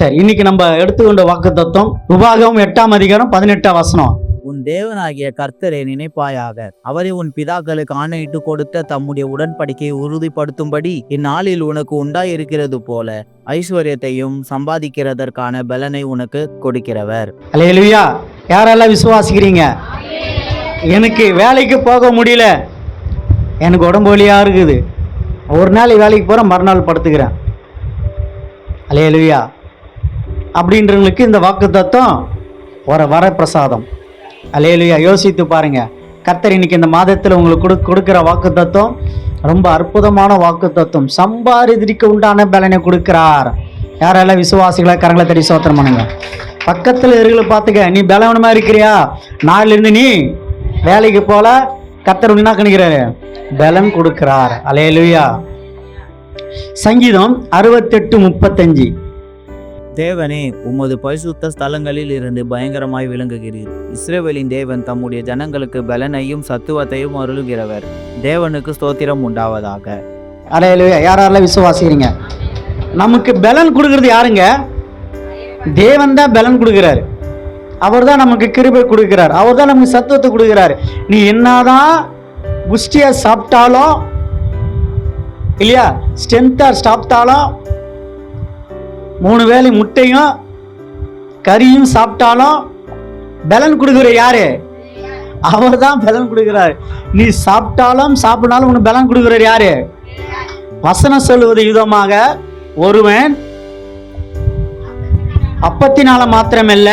சரி இன்னைக்கு நம்ம எடுத்துக்கொண்ட வாக்கு தத்துவம் உபாகம் எட்டாம் அதிகாரம் பதினெட்டாம் வசனம். உன் தேவனாகிய கர்த்தரை நினைப்பாயாக. அவரை உன் பிதாக்களுக்கு ஆணையிட்டு கொடுத்த தம்முடைய உடன்படிக்கையை உறுதிப்படுத்தும்படி இந்நாளில் உனக்கு உண்டாயிருக்கிறது போல ஐஸ்வர்யத்தையும் சம்பாதிக்கிறதற்கான பலனை உனக்கு கொடுக்கிறவர். அலையலுயா யாரெல்லாம் விசுவாசிக்கிறீங்க? எனக்கு வேலைக்கு போக முடியல. எனக்கு உடம்பு வலியா இருக்குது. ஒரு நாள் வேலைக்கு போகிறேன் மறுநாள் படுத்துக்கிறேன். அலையலுயா அப்படின்றவங்களுக்கு இந்த வாக்கு தத்துவம் ஒரு வரப்பிரசாதம் அலையலுயா யோசித்து பாருங்கள் கர்த்தர் இன்னைக்கு இந்த மாதத்தில் உங்களுக்கு கொடு கொடுக்குற வாக்கு தத்துவம் ரொம்ப அற்புதமான வாக்கு தத்துவம் சம்பாதிக்க உண்டான பலனை கொடுக்கிறார். யாரெல்லாம் விசுவாசிகளை கரங்களை தடி சோத்திரம் பண்ணுங்க. பக்கத்தில் இருக்கிற பார்த்துக்க நீ பலவனமாக இருக்கிறியா? நாளிலிருந்து நீ வேலைக்கு போல கத்தர் என்ன கணிக்கிறாரு? பலன் கொடுக்கிறார். அலையலுயா சங்கீதம் அறுபத்தெட்டு முப்பத்தஞ்சு. தேவனே உமது பரிசுத்த ஸ்தலங்களில் இருந்து பயங்கரமாய் விளங்குகிறீர். இஸ்ரேவேலின் தேவன் தம்முடைய ஜனங்களுக்கு பலனையும் சத்துவத்தையும் அருளுகிறவர். தேவனுக்கு ஸ்தோத்திரம் உண்டாவதாக. அலையலுயா. யாரெல்லாம் விசுவாசிக்கிறீங்க? நமக்கு பலன் கொடுக்கறது யாருங்க? தேவன் தான் பலன் கொடுக்கிறாரு. அவர் தான் நமக்கு கிருபை கொடுக்கிறார். அவர் தான் நமக்கு சத்துவத்தை கொடுக்கிறாரு. நீ என்னதான் புஷ்டியா சாப்பிட்டாலும் இல்லையா ஸ்ட்ரென்த்தா சாப்பிட்டாலும் மூணு வேலை முட்டையும் கறியும் சாப்பிட்டாலும் பலன் கொடுக்குற யாரு? அவர் தான் பலன் கொடுக்குறாரு. நீ சாப்பிட்டாலும் சாப்பிடாலும் உனக்கு பலன் கொடுக்கிறார் யாரு? வசனம் சொல்லுவது விதமாக ஒருவன் அப்பத்தினால மாத்திரமல்ல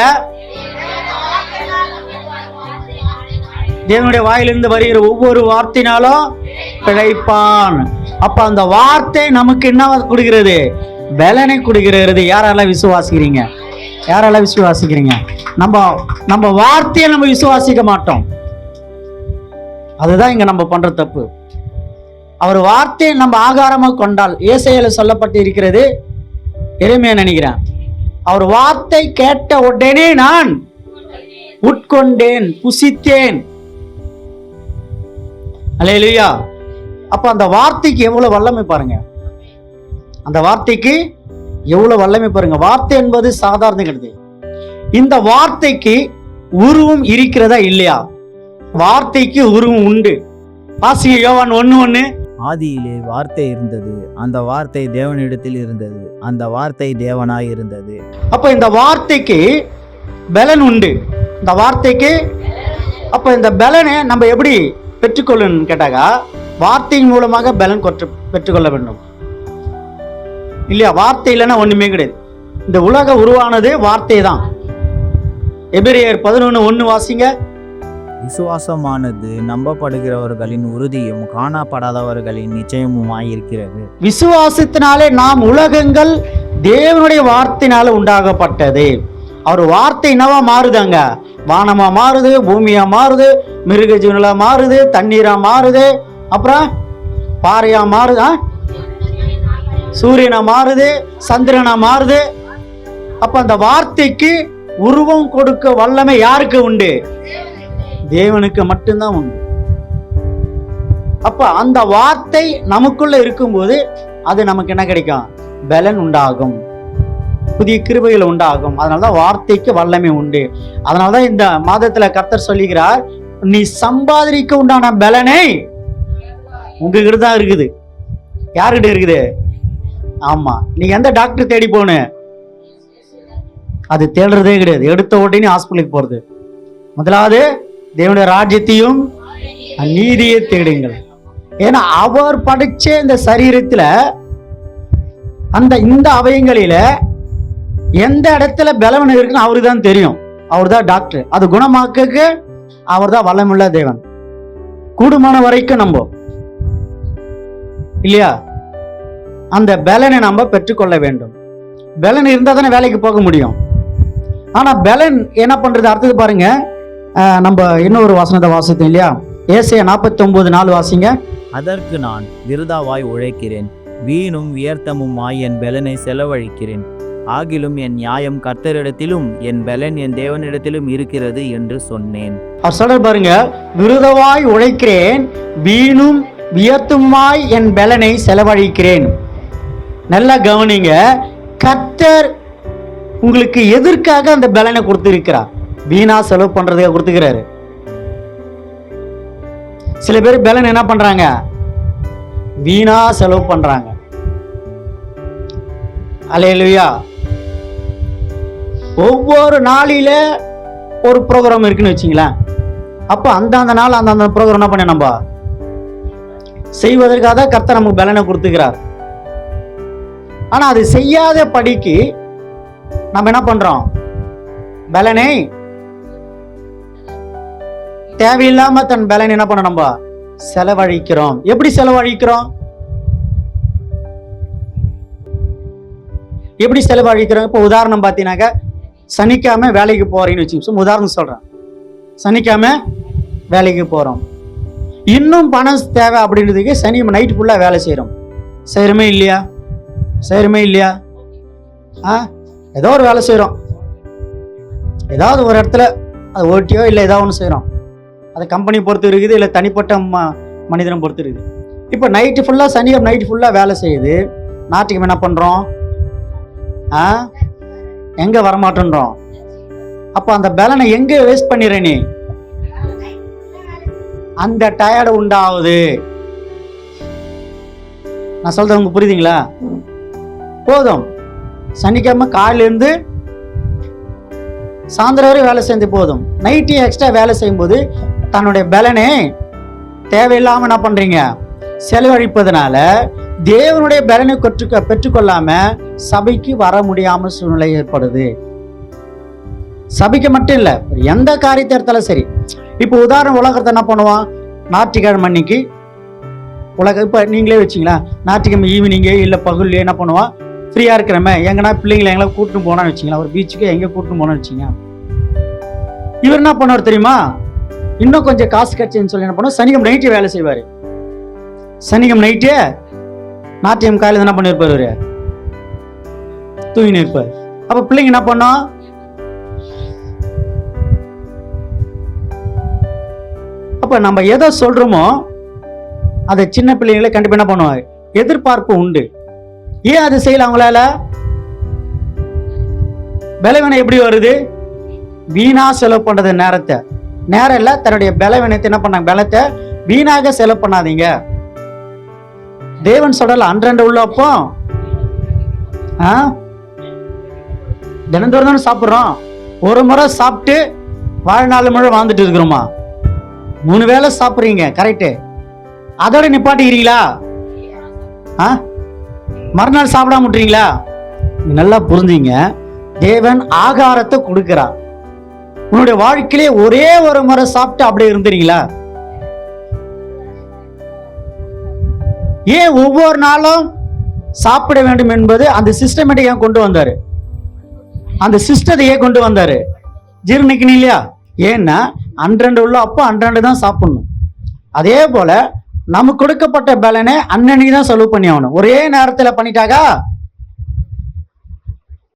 தேவனுடைய வாயிலிருந்து வருகிற ஒவ்வொரு வார்த்தையினாலும் பிழைப்பான். அப்ப அந்த வார்த்தை நமக்கு என்ன கொடுக்கிறது? பலனை கொடுக்கிறது யாரெல்லாம் விசுவாசிக்கிறீங்க? யாரெல்லாம் விசுவாசிக்கிறீங்க? நம்ம நம்ம வார்த்தையை நம்ம விசுவாசிக்க மாட்டோம். அதுதான் இங்க நம்ம பண்ற தப்பு. அவர் வார்த்தையை நம்ம ஆகாரமாக கொண்டால் இயேசையில சொல்லப்பட்டு இருக்கிறது எளிமையா நினைக்கிறேன். அவர் வார்த்தை கேட்ட உடனே நான் உட்கொண்டேன் புசித்தேன். அலையலுயா. அப்ப அந்த வார்த்தைக்கு எவ்வளவு வல்லமை பாருங்க. அந்த வார்த்தைக்கு எவ்வளவு வல்லமை பாருங்க. வார்த்தை என்பது சாதாரண கிடையாது இந்த வார்த்தைக்கு உருவம் இருக்கிறதா இல்லையா? வார்த்தைக்கு உருவம் உண்டு. வாசிங்க யோவான் ஒண்ணு ஒண்ணு ஆதியிலே வார்த்தை இருந்தது அந்த வார்த்தை தேவனிடத்தில் இருந்தது அந்த வார்த்தை தேவனாய் இருந்தது. அப்ப இந்த வார்த்தைக்கு பலன் உண்டு. இந்த வார்த்தைக்கு அப்ப இந்த பலனை நம்ம எப்படி பெற்றுக்கொள்ளணும்னு கேட்டாக்கா வார்த்தையின் மூலமாக பலன் கொற்று பெற்றுக்கொள்ள வேண்டும். இல்லையா? வார்த்தை இல்லைன்னா ஒண்ணுமே கிடையாது. இந்த உலக உருவானது வார்த்தை தான். எபிரேயர் பதினொன்று ஒன்று வாசிங்க. விசுவாசமானது நம்பப்படுகிறவர்களின் உறுதியும் காணப்படாதவர்களின் நிச்சயமுமாயிருக்கிறது விசுவாசத்தினாலே நாம் உலகங்கள் தேவனுடைய வார்த்தையினால உண்டாகப்பட்டது. அவர் வார்த்தை என்னவா மாறுதாங்க? வானமா மாறுது பூமியா மாறுது மிருக ஜீவனலா மாறுது தண்ணீரா மாறுது அப்புறம் பாறையா மாறுதா சூரியனா மாறுது சந்திரனா மாறுது. அப்ப அந்த வார்த்தைக்கு உருவம் கொடுக்க வல்லமை யாருக்கு உண்டு? தேவனுக்கு மட்டும்தான் உண்டு. அப்ப அந்த வார்த்தை நமக்குள்ள இருக்கும்போது அது நமக்கு என்ன கிடைக்கும்? பலன் உண்டாகும். புதிய கிருபைகள் உண்டாகும். அதனாலதான் வார்த்தைக்கு வல்லமை உண்டு. அதனாலதான் இந்த மாதத்துல கர்த்தர் சொல்லுகிறார் நீ சம்பாதிக்க உண்டான பலனை உங்ககிட்ட தான் இருக்குது. யாருகிட்ட இருக்குது? ஆமா. நீங்க எந்த டாக்டர் தேடி போன அது தேடுறதே கிடையாது. எடுத்த உடனே ஹாஸ்பிட்டலுக்கு போறது. முதலாவது தேவனுடைய ராஜ்யத்தையும் நீதியை தேடுங்கள். ஏன்னா அவர் படைச்ச இந்த சரீரத்துல அந்த இந்த அவயங்களில எந்த இடத்துல பலவன் இருக்குன்னு அவரு தான் தெரியும். அவர் தான் டாக்டர் அது குணமாக்க அவர் தான் வல்லமுள்ள தேவன். கூடுமான வரைக்கும் நம்ம இல்லையா? அந்த பலனை நம்ம பெற்றுக்கொள்ள வேண்டும். பலன் இருந்தா தானே வேலைக்கு போக முடியும். ஆனா பலன் என்ன பண்றது? அடுத்தது பாருங்க. நம்ம இன்னொரு வாசனத்தை வாசித்தோம் இல்லையா? ஏசையா நாற்பத்தி ஒன்பது நாள் வாசிங்க. அதற்கு நான் விருதாவாய் உழைக்கிறேன். வீணும் வியர்த்தமுமாய் என் பலனை செலவழிக்கிறேன். ஆகிலும் என் நியாயம் கர்த்தரிடத்திலும் என் பலன் என் தேவனிடத்திலும் இருக்கிறது என்று சொன்னேன். அவர் சொல்ற பாருங்க. விருதவாய் உழைக்கிறேன். வீணும் வியர்த்துமாய் என் பலனை செலவழிக்கிறேன். நல்லா கவனிங்க. கர்த்தர் உங்களுக்கு எதற்காக அந்த பலனை கொடுத்துருக்கிறார்? வீணா செலவு பண்றதுக்காக கொடுத்துக்கிறாரு. சில பேர் பலன் என்ன பண்றாங்க? வீணா செலவு பண்றாங்க. அலையலுயா ஒவ்வொரு நாளில ஒரு ப்ரோக்ராம் இருக்குன்னு வச்சுங்களேன். அப்போ அந்தந்த நாள் அந்தந்த ப்ரோக்ராம் என்ன பண்ண நம்ம? செய்வதற்காக தான் கர்த்தர் நமக்கு பலனை கொடுத்துக்கிறார். ஆனா அது செய்யாத படிக்கு நம்ம என்ன பண்றோம்? பலனை தேவையில்லாம தன் பலன் என்ன பண்ண நம்ம செலவழிக்கிறோம். எப்படி செலவழிக்கிறோம்? எப்படி செலவழிக்கிறோம்? இப்போ உதாரணம் பார்த்தீங்கன்னாக்கா சனிக்காம வேலைக்கு போறேன்னு வச்சுக்கோங்க. உதாரணம் சொல்றேன். சனிக்காம வேலைக்கு போறோம். இன்னும் பணம் தேவை அப்படின்றதுக்கு சனி நைட் ஃபுல்லாக வேலை செய்கிறோம் செய்கிறோமே இல்லையா? செய்கிறோமே இல்லையா? ஆ? ஏதோ ஒரு வேலை செய்கிறோம் ஏதாவது ஒரு இடத்துல அது ஓட்டியோ இல்லை ஏதாவது ஒன்று செய்கிறோம் அது கம்பெனி பொறுத்து இருக்குது இல்லை தனிப்பட்ட ம மனிதனை பொறுத்து இருக்குது. இப்போ நைட்டு ஃபுல்லாக சனிக்கிழமை நைட்டு ஃபுல்லாக வேலை செய்யுது. ஞாயிற்றுக்கிழமை என்ன பண்ணுறோம் ஆ? எங்கே வரமாட்டோன்றோம். அப்போ அந்த பலனை எங்கே வேஸ்ட் பண்ணிடுற நீ? அந்த டயர்டு உண்டாகுது. நான் சொல்றது உங்களுக்கு புரியுதுங்களா? போதும். சனிக்கிழமை காலையிலேருந்து சாயந்தரம் வரை வேலை செஞ்சு போதும். நைட்டு எக்ஸ்ட்ரா வேலை செய்யும்போது தன்னுடைய பலனே தேவையில்லாமல் என்ன பண்ணுறீங்க செலவழிப்பதனால தேவனுடைய பலனை பெற்று பெற்றுக்கொள்ளாமல் சபைக்கு வர முடியாமல் சூழ்நிலை ஏற்படுது. சபைக்கு மட்டும் இல்லை எந்த காரியத்தை எடுத்தாலும் சரி. இப்போ உதாரணம் உலகத்தை என்ன பண்ணுவான்? ஞாயிற்றுக்கிழமை அன்னைக்கு உலக இப்போ நீங்களே வச்சிங்களா ஞாயிற்றுக்கிழமை ஈவினிங்கே இல்லை பகல்லையே என்ன பண்ணுவான்? ஃப்ரீயாக இருக்கிறமே எங்கன்னா பிள்ளைங்களை எங்களை கூட்டின்னு போனான்னு வச்சிங்களா ஒரு பீச்சுக்கு எங்கே கூட்டின்னு போனான்னு வச்சிங்க இவர் என்ன பண்ணுவார் தெரியுமா? இன்னும் கொஞ்சம் காசு கிடைச்சுன்னு சொல்லி என்ன பண்ணுவோம் சனிக்கிழமை நைட்டு வேலை செய்வார். சனிக்கிழமை நைட்டு நாட்டியம் காலையில் என்ன பண்ணியிருப்பார் இவரு? தூங்கின்னு இருப்பார். அப்போ பிள்ளைங்க என்ன பண்ணோம் அப்ப நம்ம எதை சொல்றோமோ அதை சின்ன பிள்ளைங்களே கண்டிப்பாக என்ன பண்ணுவாங்க? எதிர்பார்ப்பு உண்டு. ஏன் அது செய்யல அவங்களால? பலவீனம் எப்படி வருது? வீணா செலவு பண்றது நேரத்தை. நேரம் இல்ல தன்னுடைய பலவீனத்தை என்ன பண்ணாங்க? பலத்தை வீணாக செலவு பண்ணாதீங்க. தேவன் சொல்லல அன்றண்டு உள்ள அப்போ ஆ? தினந்தோறும் தானே சாப்பிட்றோம். ஒரு முறை சாப்பிட்டு வாழ்நாள் முழு வாழ்ந்துட்டு இருக்கிறோமா? மூணு வேளை சாப்பிட்றீங்க கரெக்டு அதோட நிப்பாட்டிக்கிறீங்களா? ஆ? மறுநாள் சாப்பிடாம விட்டுறீங்களா? நல்லா புரிஞ்சுங்க. தேவன் ஆகாரத்தை கொடுக்கிறார். உன்னுடைய வாழ்க்கையிலே ஒரே ஒரு முறை சாப்பிட்டு அப்படியே இருந்துறீங்களா? ஏன் ஒவ்வொரு நாளும் சாப்பிட வேண்டும் என்பது அந்த சிஸ்டமேட்டிக்காக கொண்டு வந்தாரு? அந்த சிஸ்டத்தையே கொண்டு வந்தாரு? ஜீர்ணிக்கணும் இல்லையா? ஏன்னா அன்றண்டு உள்ள அப்போ அன்றண்டு தான் சாப்பிடணும். அதே போல நமக்கு கொடுக்கப்பட்ட பலனை அன்னன்னைக்கு தான் செலவு பண்ணி ஆகணும். ஒரே நேரத்தில் பண்ணிட்டாக்கா